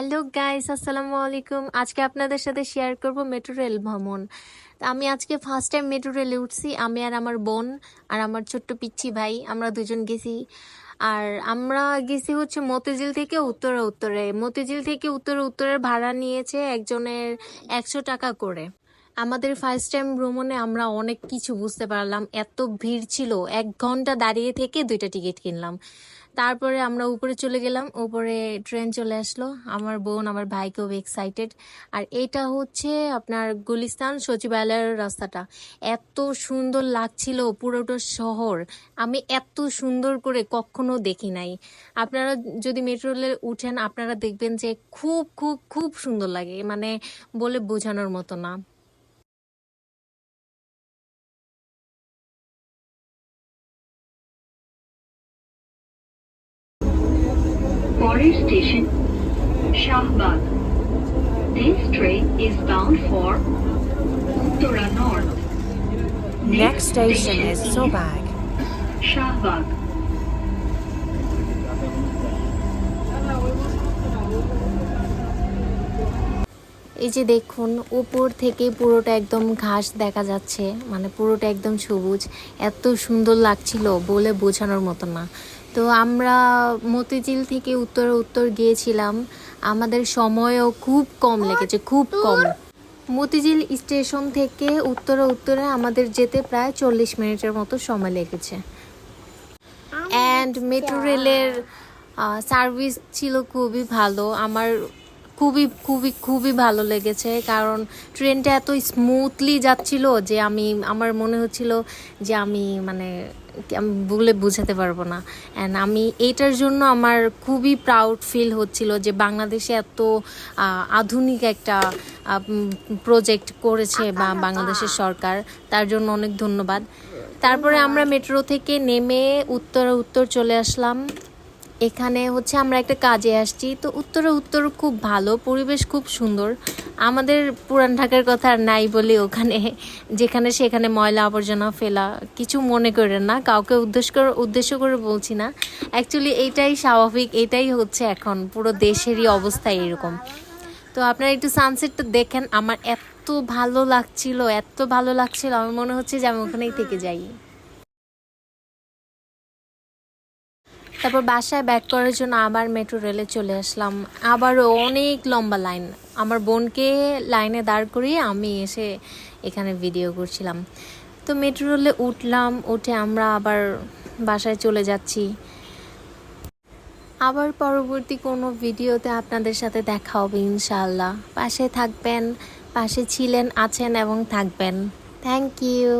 Hello guys, আসসালামু আলাইকুম। আজকে আপনাদের সাথে শেয়ার করব মেট্রো রেল ভ্রমণ। আমি আজকে ফার্স্ট টাইম মেট্রো রেলে উঠছি। আমি আর আমার বোন আর আমার ছোট্ট পিচ্ছি ভাই, আমরা দুজন গেছি। আর আমরা গেছি হচ্ছে মতিঝিল থেকে উত্তরে উত্তরে মতিঝিল থেকে উত্তরে উত্তরের ভাড়া নিয়েছে একজনের একশো টাকা করে। আমাদের ফার্স্ট টাইম ভ্রমণে আমরা অনেক কিছু বুঝতে পারলাম। এত ভিড় ছিল, এক ঘণ্টা দাঁড়িয়ে থেকে দুইটা টিকিট কিনলাম। তারপরে আমরা উপরে চলে গেলাম, উপরে ট্রেন চলে আসলো। আমার বোন, আমার ভাই খুব এক্সাইটেড আর এটা হচ্ছে আপনার গুলিস্তান সচিবালয়ের রাস্তাটা। এত সুন্দর লাগছিল পুরোটা শহর। আমি এত সুন্দর করে কখনো দেখি নাই। আপনারা যদি মেট্রো রেলে উঠেন, আপনারা দেখবেন যে খুব খুব খুব সুন্দর লাগে। মানে বলে বোঝানোর মতো না। পরের station Shahbag This train is bound for Uttara North. Next station is Sobag. Shahbag. এই যে দেখুন উপর থেকে পুরোটা একদম ঘাস দেখা যাচ্ছে মানে পুরোটা একদম সবুজ এত সুন্দর লাগছিল বলে বোঝানোর মতো না তো আমরা মতিঝিল থেকে উত্তরে উত্তর গিয়েছিলাম। আমাদের সময়ও খুব কম লেগেছে খুব কম। মতিঝিল স্টেশন থেকে উত্তরে উত্তরে আমাদের যেতে প্রায় চল্লিশ মিনিটের মতো সময় লেগেছে। অ্যান্ড মেট্রো রেলের সার্ভিস ছিল খুবই ভালো। আমার খুবই খুবই খুবই ভালো লেগেছে। কারণ ট্রেনটা এত স্মুথলি যাচ্ছিল যে আমি আমার মনে হচ্ছিল যে আমি মানে আমি বলে বোঝাতে পারব না। অ্যান্ড আমি এইটার জন্য আমার খুবই প্রাউড ফিল হচ্ছিল যে বাংলাদেশে এত আধুনিক একটা প্রজেক্ট করেছে বা বাংলাদেশের সরকার। তার জন্য অনেক ধন্যবাদ। তারপরে আমরা মেট্রো থেকে নেমে উত্তর উত্তর চলে আসলাম। এখানে হচ্ছে আমরা একটা কাজে আসছি। তো উত্তরে উত্তর খুব ভালো, পরিবেশ খুব সুন্দর। আমাদের পুরান ঢাকার কথা আর নাই বলি ওখানে যেখানে সেখানে ময়লা আবর্জনা ফেলা কিছু মনে করেন না, কাউকে উদ্দেশ্য করে উদ্দেশ্য করে বলছি না। অ্যাকচুয়ালি এইটাই স্বাভাবিক, এটাই হচ্ছে এখন পুরো দেশেরই অবস্থা এরকম। তো আপনারা একটু সানসেটটা দেখেন, আমার এত ভালো লাগছিল, এত ভালো লাগছিল, আমার মনে হচ্ছে যে আমি ওখানেই থেকে যাই। তারপর বাসায় ব্যাক করার জন্য আবার মেট্রো রেলে চলে আসলাম। আবারও অনেক লম্বা লাইন আমার বোনকে লাইনে দাঁড় করিয়ে আমি এসে এখানে ভিডিও করছিলাম। তো মেট্রো রেলে উঠলাম, উঠে আমরা আবার বাসায় চলে যাচ্ছি। আবার পরবর্তী কোনো ভিডিওতে আপনাদের সাথে দেখা হবে ইনশাআল্লাহ। পাশে থাকবেন, পাশে ছিলেন, আছেন এবং থাকবেন। Thank you